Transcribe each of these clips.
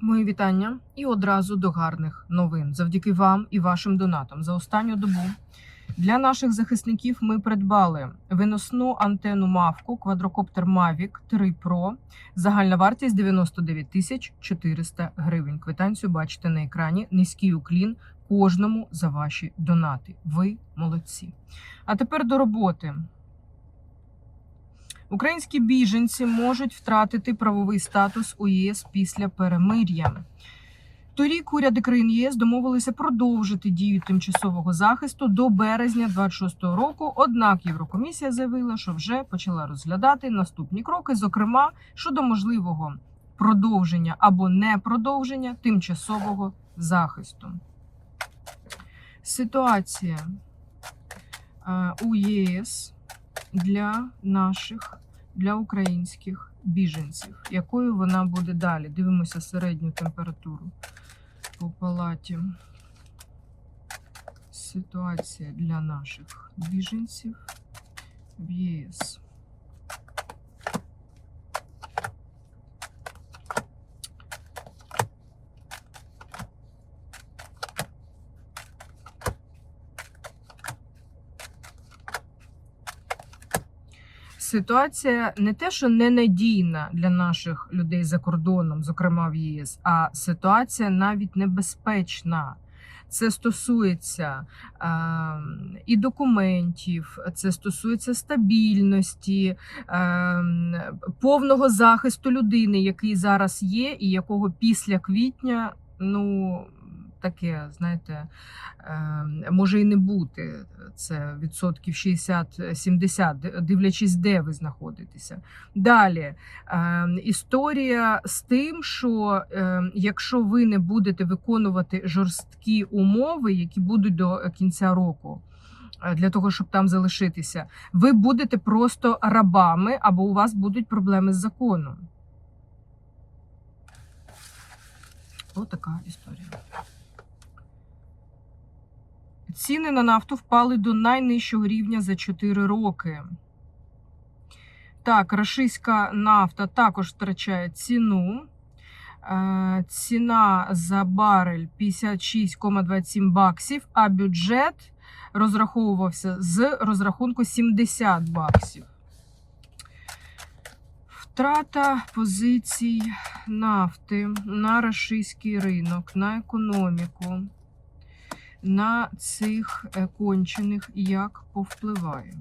Мої вітання і одразу до гарних новин. Завдяки вам і вашим донатам за останню добу для наших захисників ми придбали виносну антенну Мавку квадрокоптер Mavic 3 Pro. Загальна вартість 99 тисяч 400 гривень. Квитанцію бачите на екрані. Низький уклін кожному за ваші донати. Ви молодці. А тепер до роботи. Українські біженці можуть втратити правовий статус у ЄС після перемир'я. Торік уряди країн ЄС домовилися продовжити дію тимчасового захисту до березня 26-го року. Однак Єврокомісія заявила, що вже почала розглядати наступні кроки, зокрема щодо можливого продовження або не продовження тимчасового захисту. Ситуація е, у ЄС для наших, для українських біженців. Якою вона буде далі? Дивимося середню температуру по палаті. Ситуація для наших біженців в ЄС. Ситуація не те, що ненадійна для наших людей за кордоном, зокрема в ЄС, а ситуація навіть небезпечна. Це стосується е, і документів, це стосується стабільності, е, повного захисту людини, який зараз є, і якого після квітня, ну таке, знаєте, е, може і не бути. Це відсотків 60-70, дивлячись, де ви знаходитеся. Далі е, історія з тим, що е, якщо ви не будете виконувати жорсткі умови, які будуть до кінця року. е, Для того щоб там залишитися, ви будете просто рабами, або у вас будуть проблеми з законом. Ось така історія. Ціни на нафту впали до найнижчого рівня за 4 роки. Так, рашистська нафта також втрачає ціну. Е, Ціна за барель 56,27 баксів, а бюджет розраховувався з розрахунку 70 баксів. Втрата позицій нафти на рашистський ринок, на економіку на цих е, кончених як повпливає.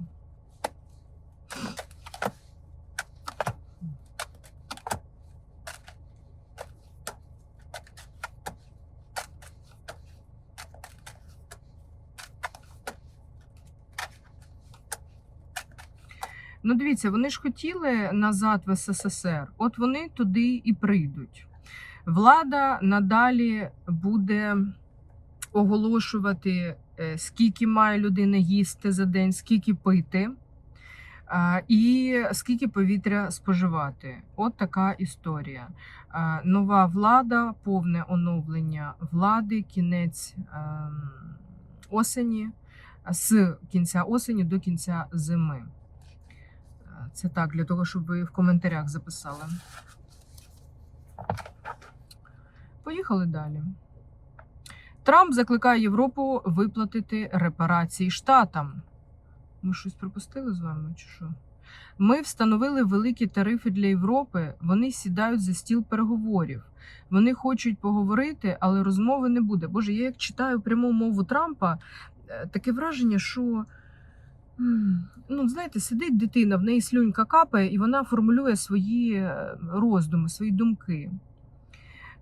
Ну, дивіться, вони ж хотіли назад в СССР, от вони туди і прийдуть. Влада надалі буде оголошувати, е, скільки має людина їсти за день, скільки пити, і скільки повітря споживати. От така історія. Нова влада, повне оновлення влади, кінець ем, осені, з кінця осені до кінця зими. Це так, для того, щоб ви в коментарях записали. Поїхали далі. Трамп закликає Європу виплатити репарації штатам. Ми щось пропустили з вами, чи що? Ми встановили великі тарифи для Європи. Вони сідають за стіл переговорів. Вони хочуть поговорити, але розмови не буде. Боже, я як читаю пряму мову Трампа, е, таке враження, що ну, знаєте, сидить дитина, в неї слюнька капає, і вона формулює свої е, роздуми, свої думки.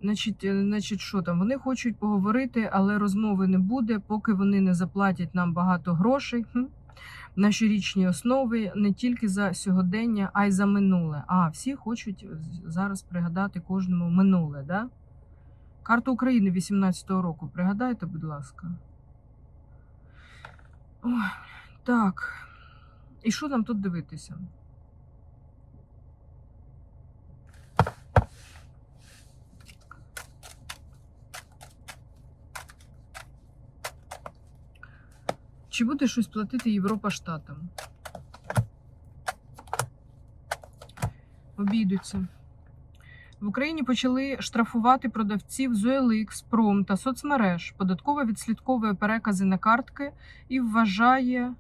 Значить, е, значить, що там? Вони хочуть поговорити, але розмови не буде, поки вони не заплатять нам багато грошей хм, на щорічній основі не тільки за сьогодення, а й за минуле. А всі хочуть зараз пригадати кожному минуле, да? Карту України 18-го року. Пригадайте, будь ласка. Ой, так. І що нам тут дивитися? Чи буде щось платити Європа штатам? Обійдуться. В Україні почали штрафувати продавців з OLX, Пром та соцмереж. Податкова відслідковує перекази на картки і вважає,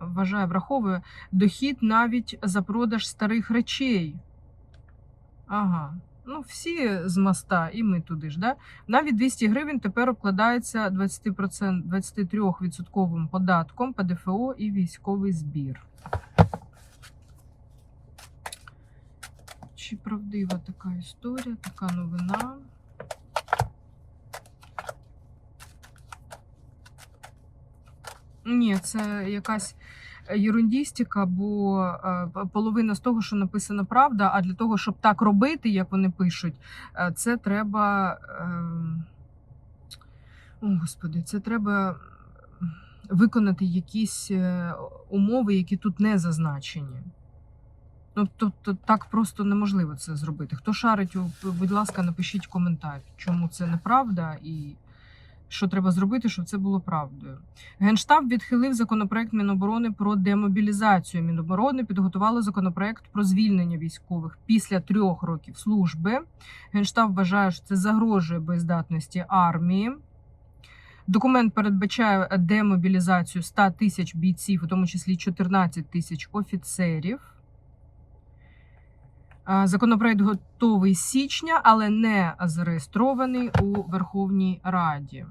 вважає, враховує дохід навіть за продаж старих речей. Ага. Ну, всі з моста, і ми туди ж. Да? Навіть 200 гривень тепер обкладається 20%, 23% податком ПДФО і військовий збір. Чи правдива така історія, така новина? Ні, це якась ерундістика, бо е, половина з того, що написано правда, а для того, щоб так робити, як вони пишуть, е, це треба. е, О, Господи, це треба виконати якісь е, умови, які тут не зазначені. Ну, тобто так просто неможливо це зробити. Хто шарить, будь ласка, напишіть коментар, чому це неправда і що треба зробити, щоб це було правдою. Генштаб відхилив законопроект Міноборони про демобілізацію. Міноборони підготувало законопроект про звільнення військових після трьох років служби. Генштаб вважає, що це загрожує боєздатності армії. Документ передбачає демобілізацію 100 тисяч бійців, у тому числі 14 тисяч офіцерів. А, Законопроект готовий з січня, але не зареєстрований у Верховній Раді.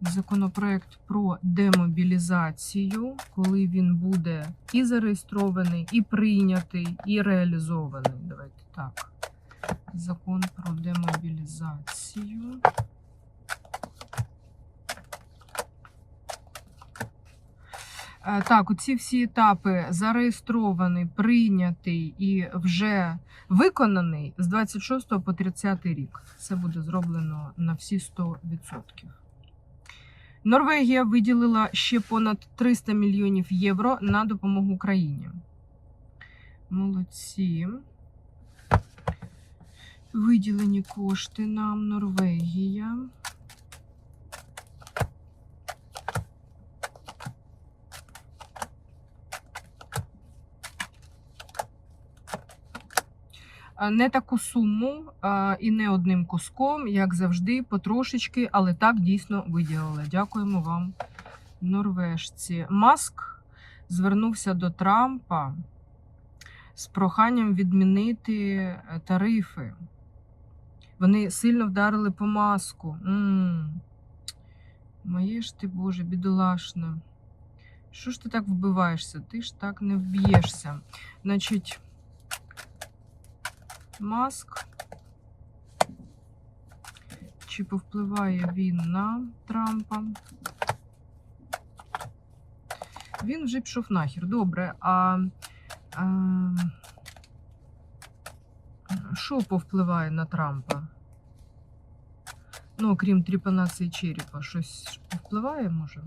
Законопроект про демобілізацію, коли він буде і зареєстрований, і прийнятий, і реалізований. Давайте так. Закон про демобілізацію. Так, оці всі етапи зареєстрований, прийнятий і вже виконаний з 26 по 30 рік. Це буде зроблено на всі 100%. Норвегія виділила ще понад 300 мільйонів євро на допомогу Україні. Молодці. Виділені кошти нам Норвегія. Не таку суму і не одним куском, як завжди, потрошечки, але так дійсно виділили. Дякуємо вам, норвежці. Маск звернувся до Трампа з проханням відмінити е, тарифи. Вони сильно вдарили по маску. м Моє ж ти, Боже, бідолашне. Що ж ти так вбиваєшся? Ти ж так не вб'єшся. Значить. Маск. Чи повпливає він на Трампа? Він вже пішов нахер. Добре. А, що повпливає на Трампа? Ну, окрім тріпанації черепа, щось повпливає, може?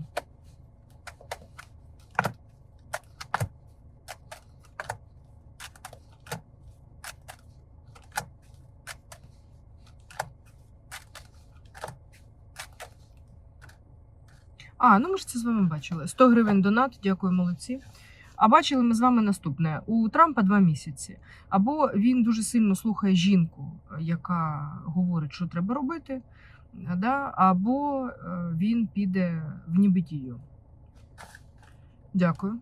А, ну ми ж це з вами бачили. 100 гривень донат, дякую, молодці. А бачили ми з вами наступне: у Трампа два місяці. Або він дуже сильно слухає жінку, яка говорить, що треба робити, да? або е, він піде в нібитію. Дякую.